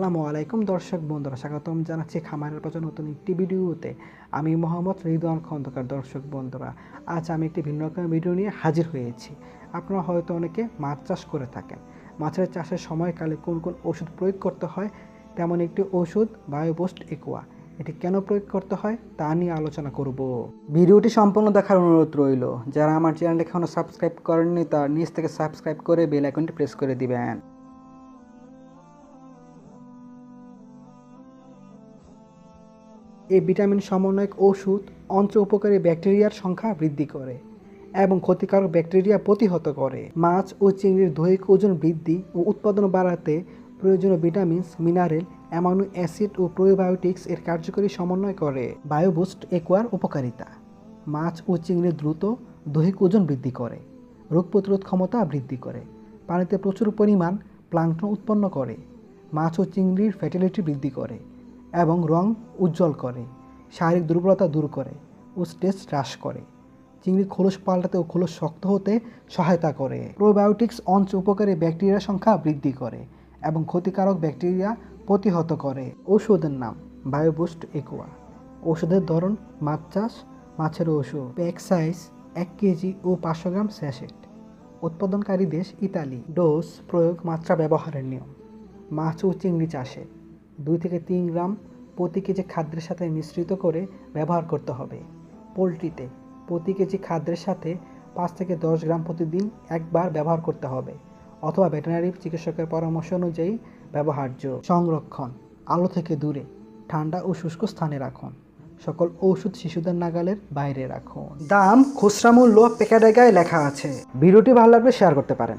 আসসালামু আলাইকুম দর্শক বন্ধুরা, স্বাগতম জানাচ্ছি খামারের পথে নতুন একটি ভিডিওতে। আমি মোহাম্মদ রিদওয়ান খন্দকার। দর্শক বন্ধুরা, আজ আমি একটি ভিন্ন রকমের ভিডিও নিয়ে হাজির হয়েছি। আপনারা হয়তো অনেকে মাছ চাষ করে থাকেন। মাছের চাষের সময়কালে কোন কোন ওষুধ প্রয়োগ করতে হয়? তেমন একটি ওষুধ বায়োবোস্ট একুয়া। এটি কেন প্রয়োগ করতে হয়? তা নিয়ে আলোচনা করব। ভিডিওটি সম্পূর্ণ দেখার অনুরোধ রইল, যারা আমার চ্যানেলটি এখনও সাবস্ক্রাইব করেননি, তার নিচ থেকে সাবস্ক্রাইব করে বেল আইকনটি প্রেস করে দিবেন। এই ভিটামিন সমন্বয়ক ওষুধ অঞ্চ উপকারী ব্যাকটেরিয়ার সংখ্যা বৃদ্ধি করে এবং ক্ষতিকারক ব্যাকটেরিয়া প্রতিহত করে। মাছ ও চিংড়ির দৈহিক ওজন বৃদ্ধি ও উৎপাদন বাড়াতে প্রয়োজনীয় ভিটামিনস, মিনারেল, অ্যামাইনো অ্যাসিড ও প্রোবায়োটিক্স এর কার্যকরী সমন্বয় করে। বায়োবুস্ট একোয়ার উপকারিতা। মাছ ও চিংড়ির দ্রুত দৈহিক ওজন বৃদ্ধি করে, রোগ প্রতিরোধ ক্ষমতা বৃদ্ধি করে, পানিতে প্রচুর পরিমাণ প্লাঙ্কটন উৎপন্ন করে, মাছ ও চিংড়ির ফ্যাটিলিটি বৃদ্ধি করে এবং রং উজ্জ্বল করে, শারীরিক দুর্বলতা দূর করে ও স্ট্রেস হ্রাস করে। চিংড়ির খোলস পাল্টাতে ও খোলস শক্ত হতে সহায়তা করে। প্রোবায়োটিক্স অঞ্চ উপকারী ব্যাকটেরিয়ার সংখ্যা বৃদ্ধি করে এবং ক্ষতিকারক ব্যাকটেরিয়া প্রতিহত করে। ঔষধের নাম বায়োবুস্ট একুয়া ওষুধের ধরন, মাছ চাষ, মাছের ওষুধ প্যাক সাইজ, এক কেজি ও পাঁচশো গ্রাম স্যাশেট উৎপাদনকারী দেশ ইতালি। ডোজ প্রয়োগ, মাত্রা ব্যবহারের নিয়ম। মাছ ও চিংড়ি চাষে। দুই থেকে তিন গ্রাম প্রতি কেজি খাদ্যের সাথে মিশ্রিত করে ব্যবহার করতে হবে। পোলট্রিতে প্রতি কেজি খাদ্যের সাথে পাঁচ থেকে দশ গ্রাম প্রতিদিন একবার ব্যবহার করতে হবে অথবা ভেটেনারি চিকিৎসকের পরামর্শ অনুযায়ী ব্যবহার্য। সংরক্ষণ, আলো থেকে দূরে, ঠান্ডা ও শুষ্ক স্থানে রাখুন। সকল ঔষধ শিশুদের নাগালের বাইরে রাখুন। দাম, খুচরা মূল্য প্যাকেটাগায় লেখা আছে। ভিডিওটি ভালো লাগলে শেয়ার করতে পারেন।